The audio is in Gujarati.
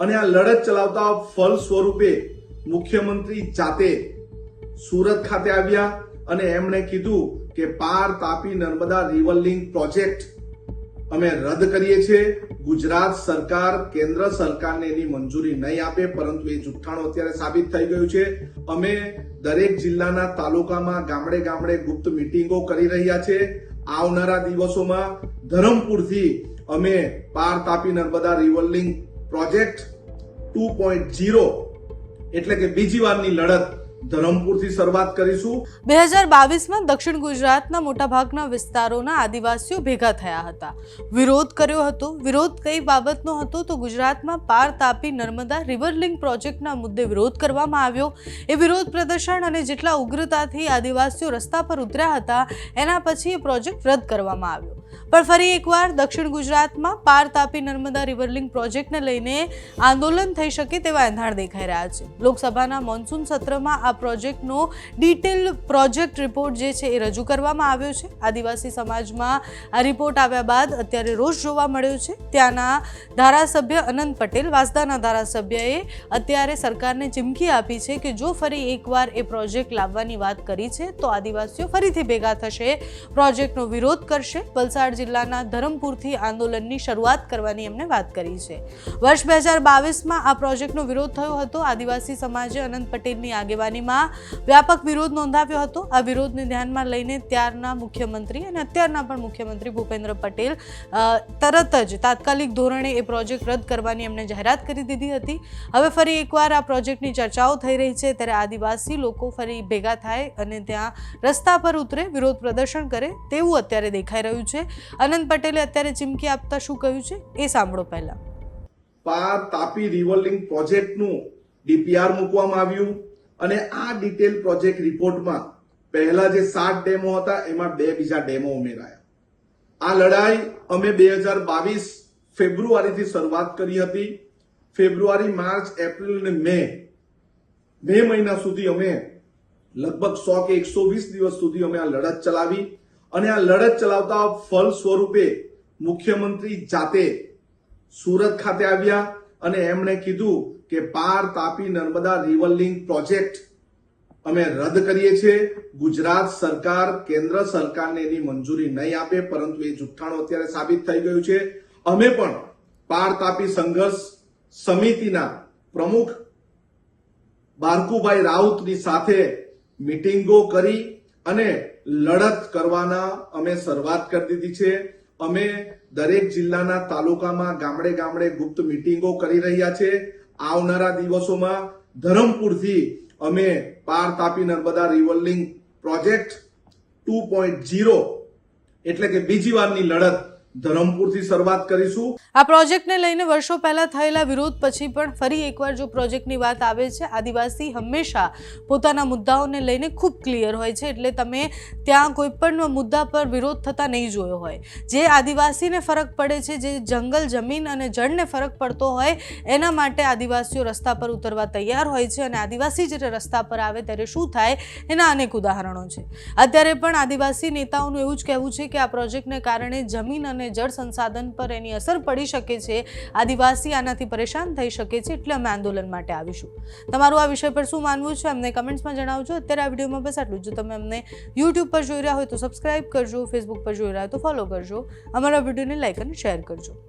અને આ લડત ચલાવતા ફળ સ્વરૂપે મુખ્યમંત્રી જાતે સુરત ખાતે આવ્યા અને એમણે કીધું કે Par Tapi Narmada river link project અમે રદ કરીએ છીએ. ગુજરાત સરકાર કેન્દ્ર સરકારને એની મંજૂરી નહીં આપે, પરંતુ એ જુઠ્ઠાણું અત્યારે સાબિત થઈ ગયું છે. અમે દરેક જિલ્લાના તાલુકામાં ગામડે ગામડે ગુપ્ત મિટિંગો કરી રહ્યા છે. આવનારા દિવસોમાં ધરમપુરથી અમે Par Tapi Narmada river link project two point zero એટલે કે બીજી વારની લડત ધરમપુરથી શરૂઆત કરીશું. બે હજાર બાવીસમાં દક્ષિણ ગુજરાતના મોટાભાગના વિસ્તારોના આદિવાસીઓ ભેગા થયા હતા. વિરોધ કર્યો હતો. વિરોધ કઈ બાબતનો હતો? તો ગુજરાતમાં પાર તાપી નર્મદા રિવર લિંક પ્રોજેક્ટના મુદ્દે વિરોધ કરવામાં આવ્યો. એ વિરોધ પ્રદર્શન અને જેટલા ઉગ્રતાથી આદિવાસીઓ રસ્તા પર ઉતર્યા હતા, એના પછી એ પ્રોજેક્ટ રદ કરવામાં આવ્યો. પણ ફરી એકવાર દક્ષિણ ગુજરાતમાં પાર તાપી નર્મદા રિવરલિંગ પ્રોજેક્ટને લઈને આંદોલન થઈ શકે તેવા એંધાણ દેખાઈ રહ્યા છે. લોકસભાના મોન્સૂન સત્રમાં આ પ્રોજેક્ટનો ડિટેલ પ્રોજેક્ટ રિપોર્ટ જે છે એ રજૂ કરવામાં આવ્યો છે. આદિવાસી સમાજમાં આ રિપોર્ટ આવ્યા બાદ અત્યારે રોષ જોવા મળ્યો છે. ત્યાંના ધારાસભ્ય અનંત પટેલ, વાસદાના ધારાસભ્યએ અત્યારે સરકારને ચીમકી આપી છે કે જો ફરી એકવાર એ પ્રોજેક્ટ લાવવાની વાત કરી છે, તો આદિવાસીઓ ફરીથી ભેગા થશે, પ્રોજેક્ટનો વિરોધ કરશે, વલસાડ જિલ્લાના ધરમપુરથી આંદોલનની શરૂઆત કરવાની એમણે વાત કરી છે. વર્ષ બે હજાર બાવીસમાં આ પ્રોજેક્ટનો વિરોધ થયો હતો. આદિવાસી સમાજે અનંત પટેલની આગેવાનીમાં વ્યાપક વિરોધ નોંધાવ્યો હતો. આ વિરોધને ધ્યાનમાં લઈને ત્યારના મુખ્યમંત્રી અને અત્યારના પણ મુખ્યમંત્રી ભૂપેન્દ્ર પટેલ તરત જ તાત્કાલિક ધોરણે એ પ્રોજેક્ટ રદ કરવાની એમને જાહેરાત કરી દીધી હતી. હવે ફરી એકવાર આ પ્રોજેક્ટની ચર્ચાઓ થઈ રહી છે. ત્યારે આદિવાસી લોકો ફરી ભેગા થાય અને ત્યાં રસ્તા પર ઉતરે, વિરોધ પ્રદર્શન કરે તેવું અત્યારે દેખાઈ રહ્યું છે. અનંત પટેલે અત્યારે ચીમકી આપતા શું કહ્યું છે એ સાંભળો પહેલા. પાર તાપી રિવર લિંક પ્રોજેક્ટનું ડીપીઆર મૂકવામાં આવ્યું અને આ ડિટેલ પ્રોજેક્ટ રિપોર્ટમાં પહેલા જે સાત ડેમો હતા, એમાં બે બીજા ડેમો ઉમેરાયા. આ લડાઈ અમે બે હજાર બાવીસ ફેબ્રુઆરીથી શરૂઆત કરી હતી. ફેબ્રુઆરી, માર્ચ, એપ્રિલ અને મે મે મહિના સુધી અમે લગભગ સો કે એકસો વીસ દિવસ સુધી અમે આ લડત ચલાવી. અને આ લડત ચલાવતા ફળ સ્વરૂપે મુખ્યમંત્રી જાતે સુરત ખાતે આવ્યા અને એમણે કીધું કે Par Tapi Narmada river link project અમે રદ કરીએ છીએ. ગુજરાત સરકાર કેન્દ્ર સરકારને એની મંજૂરી નહીં આપે, પરંતુ એ જુઠ્ઠાણું અત્યારે સાબિત થઈ ગયું છે. અમે પણ પાર તાપી સંઘર્ષ સમિતિના પ્રમુખ બારકુભાઈ રાઉતની સાથે મિટિંગો કરી અને લડત કરવાના અમે શરૂઆત કરી દીધી છે. અમે દરેક જિલ્લાના તાલુકામાં ગામડે ગામડે ગુપ્ત મિટિંગો કરી રહ્યા છે. આવનારા દિવસોમાં ધરમપુરથી અમે Par Tapi Narmada river project two point zero એટલે કે બીજી વારની લડત ધરમપુરથી શરૂઆત કરીશું. આ પ્રોજેક્ટને લઈને વર્ષો પહેલા થયેલા વિરોધ પછી પણ ફરી એકવાર જો પ્રોજેક્ટની વાત આવે છે, આદિવાસી હંમેશા પોતાના મુદ્દાઓને લઈને ખૂબ ક્લિયર હોય છે. એટલે તમે ત્યાં કોઈ પણ મુદ્દા પર વિરોધ થતા નહીં જોયો હોય. જે આદિવાસીને ફરક પડે છે, જે જંગલ, જમીન અને જળને ફરક પડતો હોય, એના માટે આદિવાસીઓ રસ્તા પર ઉતરવા તૈયાર હોય છે અને આદિવાસી જ્યારે રસ્તા પર આવે ત્યારે શું થાય, એના અનેક ઉદાહરણો છે. અત્યારે પણ આદિવાસી નેતાઓનું એવું જ કહેવું છે કે આ પ્રોજેક્ટને કારણે જમીન અને જળ સંસાધન પર એની અસર પડી શકે છે. આદિવાસી આનાથી પરેશાન થઈ શકે છે એટલે અમે આંદોલન માટે આવીશું. તમારું આ વિષય પર શું માનવું છે અમને કમેન્ટ્સમાં જણાવજો. અત્યારે આ વિડીયોમાં બસ આટલું જો. તમે અમને યુટ્યુબ પર જોઈ રહ્યા હોય તો સબસ્ક્રાઇબ કરજો ફેસબુક પર જોઈ રહ્યા હોય તો ફોલો કરજો. અમારા વિડીયોને લાઇક અને શેર કરજો.